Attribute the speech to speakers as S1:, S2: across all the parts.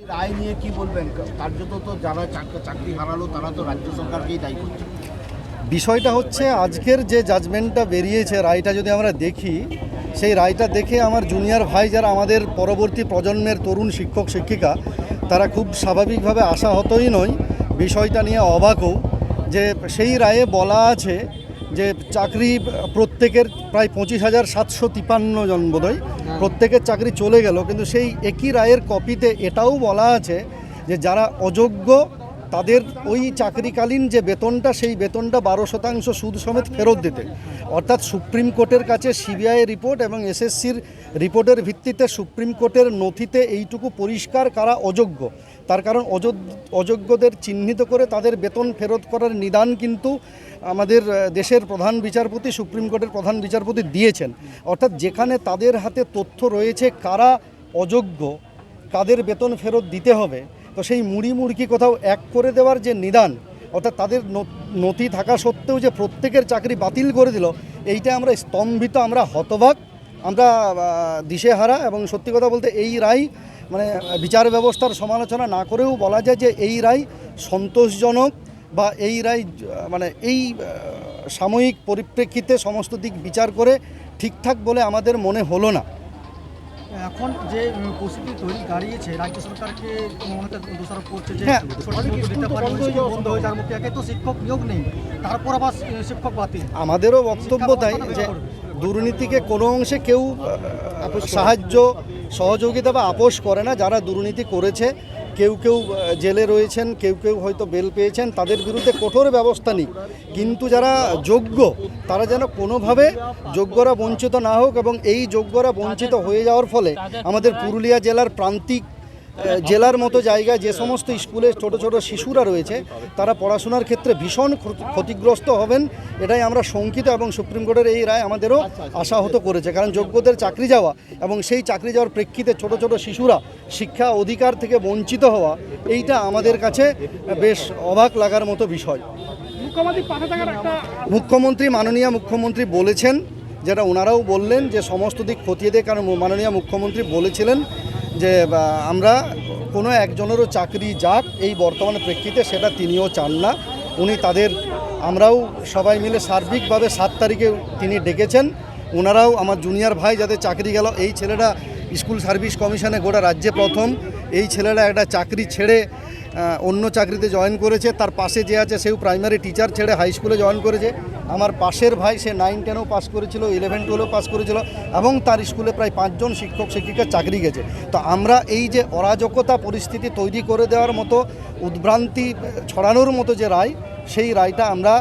S1: রায় নিয়ে কি বলবেন? তো যারা চাকরি হারালো, তারা তো রাজ্য সরকারকেই দায়ী করছে।
S2: বিষয়টা হচ্ছে, আজকের যে জাজমেন্টটা বেরিয়েছে, রায়টা যদি আমরা দেখি, সেই রায়টা দেখে আমার জুনিয়র ভাই যারা আমাদের পরবর্তী প্রজন্মের তরুণ শিক্ষক, শিক্ষিকা, তারা খুব স্বাভাবিকভাবে আশাহতই নয়। বিষয়টা নিয়ে অবাকও যে সেই রায়ে বলা আছে যে চাকরি প্রত্যেকের প্রায় পঁচিশ হাজার সাতশো তিপান্ন জন বোধহয় প্রত্যেকের চাকরি চলে গেল কিন্তু সেই একই রায়ের কপিতে এটাও বলা আছে যে যারা অযোগ্য তাদের ওই চাকরিকালীন যে বেতনটা সেই বেতনটা বারো শতাংশ সুদ সমেত ফেরত দিতে। অর্থাৎ সুপ্রিম কোর্টের কাছে সিবিআই রিপোর্ট এবং এসএসসির রিপোর্টের ভিত্তিতে সুপ্রিম কোর্টের নথিতে এইটুকু পরিষ্কার কারা অযোগ্য। তার কারণ অযোগ্য অযোগ্যদের চিহ্নিত করে তাদের বেতন ফেরত করার নিদান কিন্তু আমাদের দেশের প্রধান বিচারপতি, সুপ্রিম কোর্টের প্রধান বিচারপতি দিয়েছেন। অর্থাৎ যেখানে তাদের হাতে তথ্য রয়েছে কারা অযোগ্য, কাদের বেতন ফেরত দিতে হবে, তো সেই মুড়ি মুড়কি কোথাও এক করে দেওয়ার যে নিদান, অর্থাৎ তাদের নথি থাকা সত্ত্বেও যে প্রত্যেকের চাকরি বাতিল করে দিল, এইটা আমরা স্তম্ভিত, আমরা হতবাক, আমরা দিশেহারা এবং সত্যি কথা বলতে এই রায় মানে বিচার ব্যবস্থার সমালোচনা না করেও বলা যায় যে এই রায় সন্তোষজনক বা এই রায় মানে এই সাময়িক পরিপ্রেক্ষিতে সমস্ত দিক বিচার করে ঠিকঠাক বলে আমাদের মনে হলো না।
S3: এখন যে পরিস্থিতি তৈরি দাঁড়িয়েছে রাজ্য সরকারকে দোষারোপ করছে যে
S2: হ্যাঁ।
S3: বন্ধ হয়ে যাওয়ার মধ্যে একে তো শিক্ষক নিয়োগ নেই তারপর আবার শিক্ষক বাতিল।
S2: আমাদেরও বক্তব্য তাই যে দুর্নীতিকে কোনো অংশে কেউ সাহায্য সহযোগিতা বা আপোষ করে না যারা দুর্নীতি করেছে কেউ কেউ জেলে রয়েছেন, কেউ কেউ হয়তো বেল পেয়েছেন, তাদের বিরুদ্ধে কঠোর ব্যবস্থা নিক। কিন্তু যারা যোগ্য, তারা যেন কোনোভাবে যোগ্যরা বঞ্চিত না হোক এবং এই যোগ্যরা বঞ্চিত হয়ে যাওয়ার ফলে আমাদের পুরুলিয়া জেলার প্রান্তিক জেলার মতো জায়গায় যে সমস্ত স্কুলে ছোট ছোট শিশুরা রয়েছে তারা পড়াশোনার ক্ষেত্রে ভীষণ ক্ষতিগ্রস্ত হবেন। এটাই আমরা শঙ্কিত এবং সুপ্রিম কোর্টের এই রায় আমাদেরও আশাহত করেছে। কারণ যোগ্যদের চাকরি যাওয়া এবং সেই চাকরি যাওয়ার প্রেক্ষিতে ছোট ছোট শিশুরা শিক্ষা অধিকার থেকে বঞ্চিত হওয়া এইটা আমাদের কাছে বেশ অবাক লাগার মতো বিষয়। মুখ্যমন্ত্রী মাননীয় মুখ্যমন্ত্রী বলেছেন যেটা ওনারাও বললেন যে সমস্ত দিক খতিয়ে দিয়ে কারণ মাননীয় মুখ্যমন্ত্রী বলেছিলেন যে আমরা কোনো একজনেরও চাকরি যাক এই বর্তমান প্রেক্ষিতে সেটা তিনিও চান না। উনি তাদের, আমরাও সবাই মিলে সার্বিকভাবে সাত তারিখে তিনি ডেকেছেন। ওনারাও আমার জুনিয়র ভাই যাদের চাকরি গেল, এই ছেলেটা স্কুল সার্ভিস কমিশনে গোটা রাজ্যে প্রথম। এই ছেলেরা একটা চাকরি ছেড়ে অন্য চাকরিতে জয়েন করেছে, তার পাশে যে আছে সেও প্রাইমারি টিচার ছেড়ে হাই স্কুলে জয়েন করেছে। আমার পাশের ভাই, সে নাইন টেনও পাস করেছিল ইলেভেন টুয়েলভও পাস করেছিল এবং তার স্কুলে প্রায় পাঁচজন শিক্ষক, শিক্ষিকার চাকরি গেছে। তো আমরা এই যে অরাজকতা পরিস্থিতি তৈরি করে দেওয়ার মতো, উদ্ভ্রান্তি ছড়ানোর মতো যে রায়, সেই রায়টা আমরা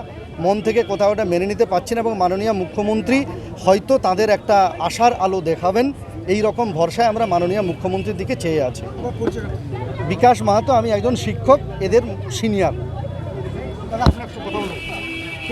S2: মন থেকে কোথাও মেনে নিতে পারছি না এবং মাননীয় মুখ্যমন্ত্রী হয়তো তাদের একটা আশার আলো দেখাবেন। এই রকম ভরসায় আমরা মাননীয় মুখ্যমন্ত্রীর দিকে চেয়ে আছি। বিকাশ মাহাতো, আমি একজন শিক্ষক, এদের সিনিয়র